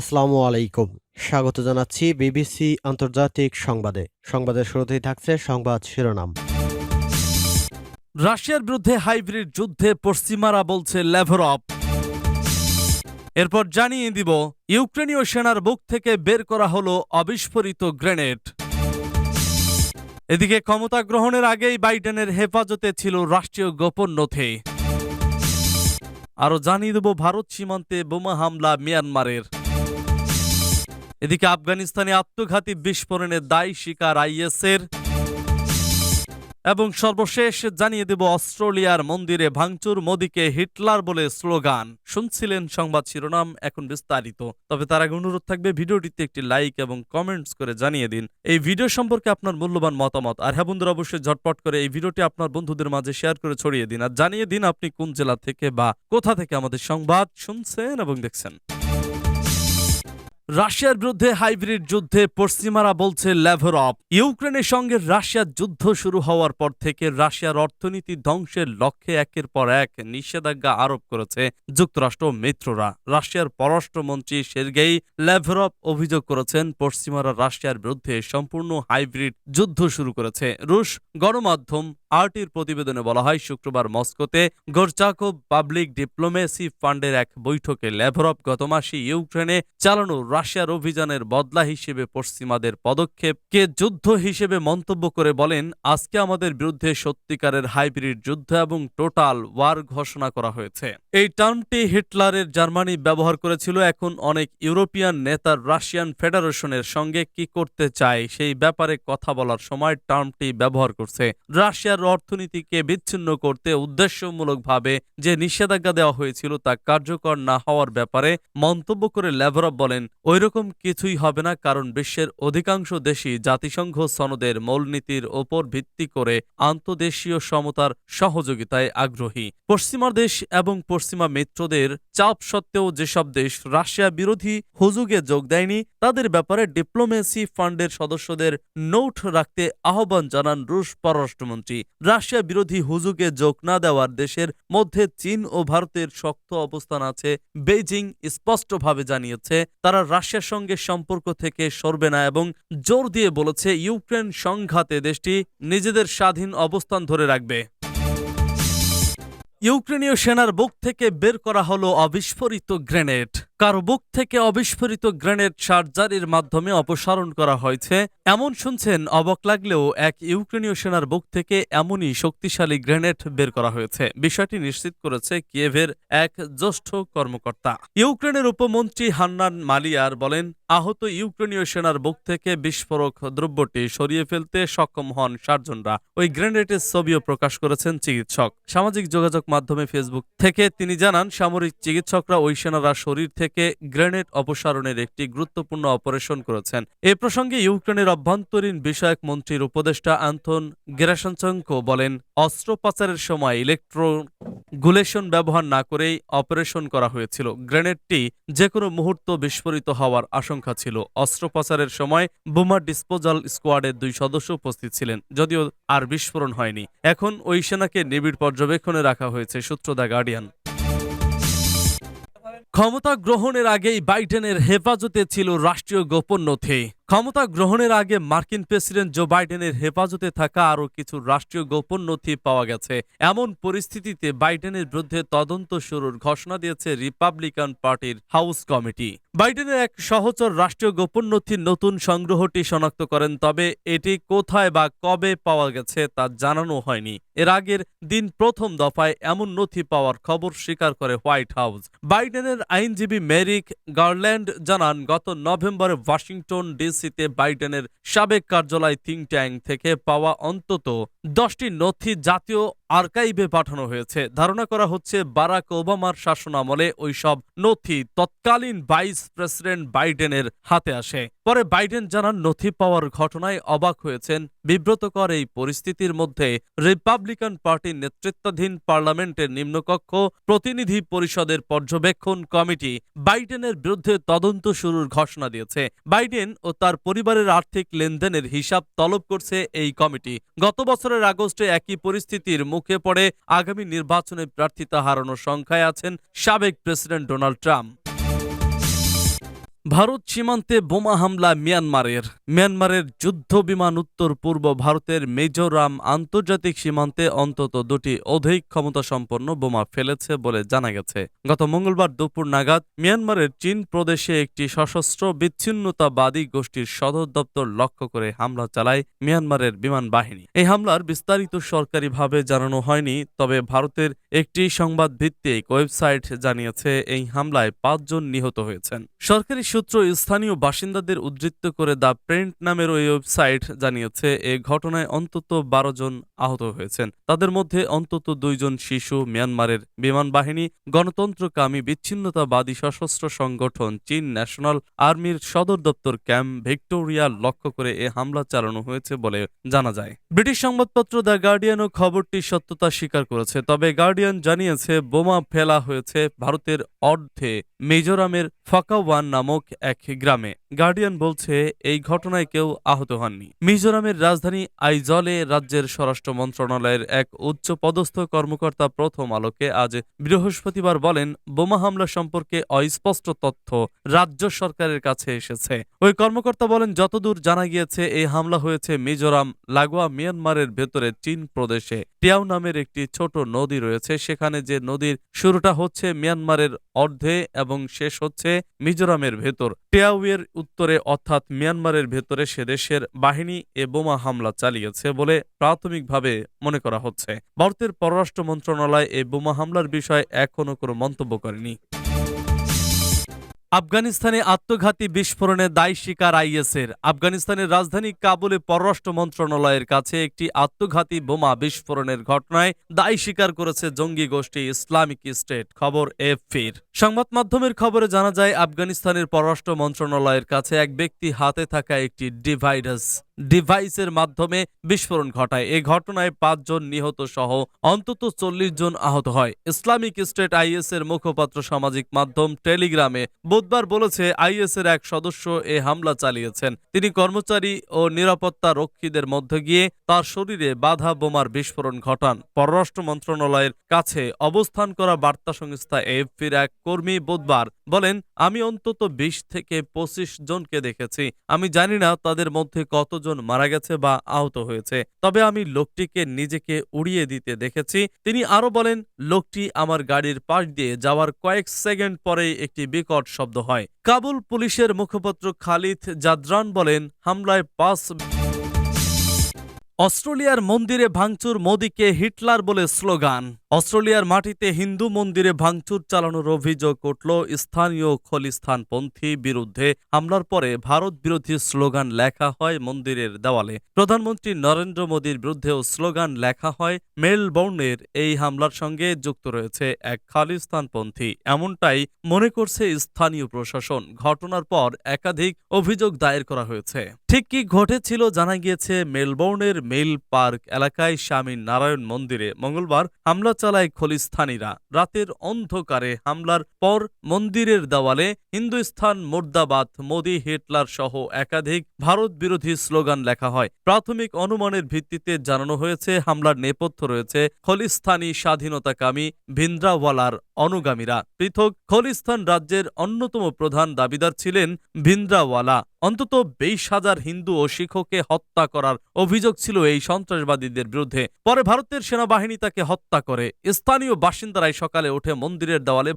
আসসালামু আলাইকুম। স্বাগত জানাচ্ছি বিবিসি আন্তর্জাতিক সংবাদে। সংবাদের শুরুতেই থাকছে সংবাদ শিরোনাম। রাশিয়ার বিরুদ্ধে হাইব্রিড যুদ্ধে পশ্চিমারা বলছে লেভরপ এরপর জানিয়ে দিব, ইউক্রেনীয় সেনার বুক থেকে বের করা হলো অবিস্ফোরিত গ্রেনেড। এদিকে ক্ষমতা গ্রহণের আগেই বাইডেনের হেফাজতে ছিল রাষ্ট্রীয় গোপন নথি। আরও জানিয়ে দেব, ভারত সীমান্তে বোমা হামলা মিয়ানমারের। এদিকে আফগানিস্তানে আত্মঘাতী বিস্ফোরণের দায় স্বীকার আইএসের। এবং সর্বশেষ জানিয়ে দেব, অস্ট্রেলিয়ার মন্দিরে ভাঙচুর মোদীকে হিটলার বলে স্লোগান। শুনছিলেন সংবাদ শিরোনাম, এখন বিস্তারিত। তবে তার আগে অনুরোধ থাকবে, ভিডিওটিতে একটি লাইক এবং কমেন্টস করে জানিয়ে দিন। এই ভিডিও সম্পর্কে আপনার মূল্যবান মতামত। আর হ্যাঁ বন্ধুরা, অবশ্যই ঝটপট করে এই ভিডিওটি আপনার বন্ধুদের মাঝে শেয়ার করে ছড়িয়ে দিন। আর জানিয়ে দিন আপনি কোন জেলা থেকে বা কোথা থেকে আমাদের সংবাদ শুনছেন এবং দেখছেন। রাশিয়ার বিরুদ্ধে হাইব্রিড যুদ্ধে পশ্চিমারা বলছে লেভরপ ইউক্রেনের সঙ্গে রাশিয়ার যুদ্ধ শুরু হওয়ার পর থেকে রাশিয়ার অর্থনীতি ধ্বংসের লক্ষ্যে একের পর এক নিষেধাজ্ঞা আরোপ করেছে যুক্তরাষ্ট্র মিত্ররা। রাশিয়ার পররাষ্ট্রমন্ত্রী সের্গেই লেভরপ অভিযোগ করেছেন, পশ্চিমারা রাশিয়ার বিরুদ্ধে সম্পূর্ণ হাইব্রিড যুদ্ধ শুরু করেছে। রুশ গণমাধ্যম আরটির প্রতিবেদনে বলা হয়, শুক্রবার মস্কোতে গোরচাকোভ পাবলিক ডিপ্লোমেসি ফান্ডের এক বৈঠকে লেভরভ গত মাসে ইউক্রেনে চালানো রাশিয়ার অভিযানের বদলা হিসেবে পশ্চিমাদের পদক্ষেপকে যুদ্ধ হিসেবে মন্তব্য করে বলেন, আজকে আমাদের বিরুদ্ধে সত্যিকারের হাইব্রিড যুদ্ধ এবং টোটাল ওয়ার ঘোষণা করা হয়েছে। এই টার্মটি হিটলারের জার্মানি ব্যবহার করেছিল, এখন অনেক ইউরোপিয়ান নেতার রাশিয়ান ফেডারেশনের সঙ্গে কি করতে চায় সেই ব্যাপারে কথা বলার সময় টার্মটি ব্যবহার করছে। রাশিয়ার অর্থনীতিকে বিচ্ছিন্ন করতে উদ্দেশ্যমূলকভাবে যে নিষেধাজ্ঞা দেওয়া হয়েছিল তা কার্যকর না হওয়ার ব্যাপারে মন্তব্য করে ল্যাভরভ বলেন, ওইরকম কিছুই হবে না, কারণ বিশ্বের অধিকাংশ দেশই জাতিসংঘ সনদের মূলনীতির ওপর ভিত্তি করে আন্তদেশীয় সমতার সহযোগিতায় আগ্রহী। পশ্চিমা দেশ এবং পশ্চিমা মিত্রদের চাপ সত্ত্বেও যেসব দেশ রাশিয়া বিরোধী হুজুগে যোগ দেয়নি, তাদের ব্যাপারে ডিপ্লোমেসি ফান্ডের সদস্যদের নোট রাখতে আহ্বান জানান রুশ পররাষ্ট্রমন্ত্রী। রাশিয়া বিরোধী হুজুগে যোগ না দেওয়ার দেশের মধ্যে চীন ও ভারতের শক্ত অবস্থান আছে, বেইজিং স্পষ্টভাবে জানিয়েছে। তারা রাশিয়ার সঙ্গে সম্পর্ক থেকে সরবে না এবং জোর দিয়ে বলেছে ইউক্রেন সংঘাতে দেশটি নিজেদের স্বাধীন অবস্থান ধরে রাখবে। ইউক্রেনীয় সেনার বুক থেকে বের করা হলো অবিস্ফোরিত গ্রেনেড। কারও বুক থেকে অবিস্ফোরিত গ্রেনেড সার্জারির মাধ্যমে অপসারণ করা হয়েছে। এমন শুনছেন, অবাক লাগলেও এক ইউক্রেনীয় সেনার বুক থেকে এমনই শক্তিশালী গ্রেনেড বের করা হয়েছে। বিষয়টি নিশ্চিত করেছে কিয়েভের এক জ্যেষ্ঠ কর্মকর্তা। ইউক্রেনের উপমন্ত্রী হান্নান মালিয়ার বলেন, আহত ইউক্রেনীয় সেনার বুক থেকে বিস্ফোরক দ্রব্যটি সরিয়ে ফেলতে সক্ষম হন সার্জনরা। ওই গ্রেনেডের ছবিও প্রকাশ করেছেন চিকিৎসক। সামাজিক যোগাযোগ মাধ্যমে ফেসবুক থেকে তিনি জানান, সামরিক চিকিৎসকরা ওই সেনারা শরীর থেকে গ্রেনেড অপসারণের একটি গুরুত্বপূর্ণ অপারেশন করেছেন। এ প্রসঙ্গে ইউক্রেনের অভ্যন্তরীণ বিষয়ক মন্ত্রীর উপদেষ্টা আন্থন গেরাসনচঙ্কো বলেন অস্ত্র পাচারের সময় ইলেকট্রো গুলেশন ব্যবহার না করেই অপারেশন করা হয়েছিল। গ্রেনেডটি যে কোনো মুহূর্ত বিস্ফোরিত হওয়ার আশঙ্কা ছিল। অস্ত্র পাচারের সময় বোমা ডিসপোজাল স্কোয়াডের দুই সদস্য উপস্থিত ছিলেন, যদিও আর বিস্ফোরণ হয়নি। এখন ওই সেনাকে নিবিড় পর্যবেক্ষণে রাখা হয়েছে, সূত্র দ্য গার্ডিয়ান। ক্ষমতা গ্রহণের আগেই বাইডেনের হেফাজতে ছিল রাষ্ট্রীয় গোপন নথি। ক্ষমতা গ্রহণের আগে মার্কিন প্রেসিডেন্ট জো বাইডেনের হেফাজতে থাকা আরও কিছু রাষ্ট্রীয় গোপন নথি পাওয়া গেছে। এমন পরিস্থিতিতে বাইডেনের বিরুদ্ধে তদন্ত শুরুর ঘোষণা দিয়েছে রিপাবলিকান পার্টির হাউস কমিটি। বাইডেনের এক সহচর রাষ্ট্রীয় গোপন নথির নতুন সংগ্রহটি শনাক্ত করেন, তবে এটি কোথায় বা কবে পাওয়া গেছে তা জানানো হয়নি। এর আগের দিন প্রথম দফায় এমন নথি পাওয়ার খবর স্বীকার করে হোয়াইট হাউস। বাইডেনের আইনজীবী মেরিক গার্ল্যান্ড জানান, গত নভেম্বরে ওয়াশিংটন ডিসিতে বাইডেনের সাবেক কার্যালয় থিঙ্ক ট্যাঙ্ক থেকে পাওয়া অন্তত দশটি নথি জাতীয় আর্কাইভে পাঠানো হয়েছে। ধারণা করা হচ্ছে বারাক ওবামার শাসনামলে ওই সব নথি তৎকালীন ভাইস প্রেসিডেন্ট বাইডেনের হাতে আসে। পরে বাইডেন জানান নথি পাওয়ার ঘটনায় অবাক হয়েছেন বিব্রতকর এই পরিস্থিতির মধ্যে রিপাবলিকান পার্টির নেতৃত্বাধীন পার্লামেন্টের নিম্নকক্ষ প্রতিনিধি পরিষদের পর্যবেক্ষণ কমিটি বাইডেনের বিরুদ্ধে তদন্ত শুরুর ঘোষণা দিয়েছে। বাইডেন ও তার পরিবারের আর্থিক লেনদেনের হিসাব তলব করছে এই কমিটি। গত বছরের আগস্টে একই পরিস্থিতির মুখে পড়ে আগামী নির্বাচনে প্রার্থিতা হারানোর সংখ্যায় আছেন সাবেক প্রেসিডেন্ট ডোনাল্ড ট্রাম্প। ভারত সীমান্তে বোমা হামলা মিয়ানমারের। মিয়ানমারের যুদ্ধ বিমান উত্তর পূর্ব ভারতের মিজোরাম আন্তর্জাতিক সীমান্তে অন্তত দুটি অধিক ক্ষমতা সম্পন্ন বোমা ফেলেছে বলে জানা গেছে। গত মঙ্গলবার দুপুর নাগাদ মিয়ানমারের চীন প্রদেশে একটি সশস্ত্র বিচ্ছিন্নতাবাদী গোষ্ঠীর সদর দপ্তর লক্ষ্য করে হামলা চালায় মিয়ানমারের বিমান বাহিনী। এই হামলার বিস্তারিত সরকারিভাবে জানানো হয়নি, তবে ভারতের একটি সংবাদ ভিত্তিক ওয়েবসাইট জানিয়েছে এই হামলায় পাঁচজন নিহত হয়েছেন। সরকারি সূত্র স্থানীয় বাসিন্দাদের উদ্ধৃত করে দ্য প্রিন্ট নামের ওই ওয়েবসাইট জানিয়েছে, এ ঘটনায় অন্তত বারো জন আহত হয়েছেন। তাদের মধ্যে অন্তত দুইজন শিশু, মিয়ানমারের বিমান বাহিনী, গণতন্ত্রকামী বিচ্ছিন্নতাবাদী সশস্ত্র সংগঠন চীন ন্যাশনাল আর্মির সদর দপ্তর ক্যাম্প ভিক্টোরিয়া লক্ষ্য করে এ হামলা চালানো হয়েছে বলে জানা যায়। ব্রিটিশ সংবাদপত্র দ্য গার্ডিয়ানও খবরটি সত্যতা স্বীকার করেছে, তবে গার্ডিয়ান জানিয়েছে, বোমা ফেলা হয়েছে ভারতের অর্ধে। মিজোরামের ফাকাওয়ান নামক এক গ্রামে গার্ডিয়ান বলছে, এই ঘটনায় কেউ আহত হননি। মিজোরামের রাজধানী আইজলে রাজ্যের স্বরাষ্ট্র মন্ত্রণালয়ের এক উচ্চ পদস্থ কর্মকর্তা প্রথম আলোকে আজ বৃহস্পতিবার বলেন, বোমা হামলা সম্পর্কে অস্পষ্ট তথ্য রাজ্য সরকারের কাছে এসেছে। ওই কর্মকর্তা বলেন, যতদূর জানা গিয়েছে, এই হামলা হয়েছে মিজোরাম, লাগোয়া, মিয়ানমারের ভেতরে চীন প্রদেশে। টিয়াও নামের একটি ছোট নদী রয়েছে, সেখানে যে নদীর শুরুটা হচ্ছে মিয়ানমারের অর্ধে এবং শেষ হচ্ছে মিজোরামের ভেতর। টিয়াউয়ের উত্তরে অর্থাৎ মিয়ানমারের ভেতরে সে দেশের বাহিনী এ বোমা হামলা চালিয়েছে বলে প্রাথমিকভাবে মনে করা হচ্ছে। ভারতের পররাষ্ট্র মন্ত্রণালয় এ বোমা হামলার বিষয়ে এখনও কোনো মন্তব্য করেনি। আফগানিস্তানে আত্মঘাতী বিস্ফোরণে দায় স্বীকার আইএসের। আফগানিস্তানের রাজধানী কাবুলে পররাষ্ট্র মন্ত্রণালয়ের কাছে একটি আত্মঘাতী বোমা বিস্ফোরণের ঘটনায় দায় স্বীকার করেছে জঙ্গি গোষ্ঠী ইসলামিক স্টেট, খবর এফির সংবাদ মাধ্যমের খবরে জানা যায়, আফগানিস্তানের পররাষ্ট্র মন্ত্রণালয়ের কাছে এক ব্যক্তি হাতে থাকা একটি ডিভাইডাস ডিভাইসের মাধ্যমে বিস্ফোরণ ঘটায়। এ ঘটনায় পাঁচজন নিহত সহ অন্তত চল্লিশ জন আহত হয়। ইসলামিক স্টেট আইএস এর মুখপাত্র সামাজিক মাধ্যম টেলিগ্রামে বুধবার বলেছে আইএস এর এক সদস্য এ হামলা চালিয়েছেন। তিনি কর্মচারী ও নিরাপত্তা রক্ষীদের মধ্যে গিয়ে তার শরীরে বাধা বোমার বিস্ফোরণ ঘটান। পররাষ্ট্র মন্ত্রণালয়ের কাছে অবস্থান করা বার্তা সংস্থা এএফপির এক কর্মী বুধবার বলেন, আমি অন্তত বিশ থেকে পঁচিশ জনকে দেখেছি। আমি জানি না তাদের মধ্যে কতজন মারা গেছে বা আহত হয়েছে। তবে আমি লোকটিকে নিজেকে উড়িয়ে দিতে দেখেছি। তিনি আরও বলেন, লোকটি আমার গাড়ির পাশ দিয়ে যাওয়ার কয়েক সেকেন্ড পরেই একটি বিকট শব্দ হয়। কাবুল পুলিশের মুখপাত্র খালিদ জাদরান বলেন হামলায় পাঁচ অস্ট্রেলিয়ার মন্দিরে ভাঙচুর মোদিকে হিটলার বলে স্লোগান। অস্ট্রেলিয়ার মাটিতে হিন্দু মন্দিরে ভাঙচুর চালানোর অভিযোগ উঠল স্থানীয় খলিস্তানপন্থী বিরুদ্ধে। হামলার পরে ভারত বিরোধী স্লোগান লেখা হয় মন্দিরের দেওয়ালে। প্রধানমন্ত্রী নরেন্দ্র মোদীর বিরুদ্ধেও স্লোগান লেখা হয় মেলবোর্নের। এই হামলার সঙ্গে যুক্ত রয়েছে এক খালিস্তানপন্থী। এমনটাই মনে করছে স্থানীয় প্রশাসন। ঘটনার পর একাধিক অভিযোগ দায়ের করা হয়েছে। ঠিক কি ঘটেছিল জানা গিয়েছে, মেলবোর্নের মেল পার্ক এলাকায় স্বামী নারায়ণ মন্দিরে মঙ্গলবার হামলা চালায় খলিস্তানিরা রাতের অন্ধকারে হামলার পর মন্দিরের দেওয়ালে হিন্দুস্থান মোর্দাবাদ, মোদি হিটলার সহ একাধিক ভারত বিরোধী স্লোগান লেখা হয়। প্রাথমিক অনুমানের ভিত্তিতে জানানো হয়েছে, হামলার নেপথ্য রয়েছে খলিস্তানি স্বাধীনতাকামী ভিন্দ্রাওয়ালার অনুগামীরা। পৃথক খলিস্তান রাজ্যের অন্যতম প্রধান দাবিদার ছিলেন ভিন্দ্রাওয়ালা। অন্তত বিশ হাজার হিন্দু ও শিখকে হত্যা করার অভিযোগ ছিল এই সন্ত্রাসবাদীদের বিরুদ্ধে। পরে ভারতের সেনাবাহিনী তাকে হত্যা করে। স্থানীয় বাসিন্দারাই সকালে উঠে মন্দিরের দেওয়ালে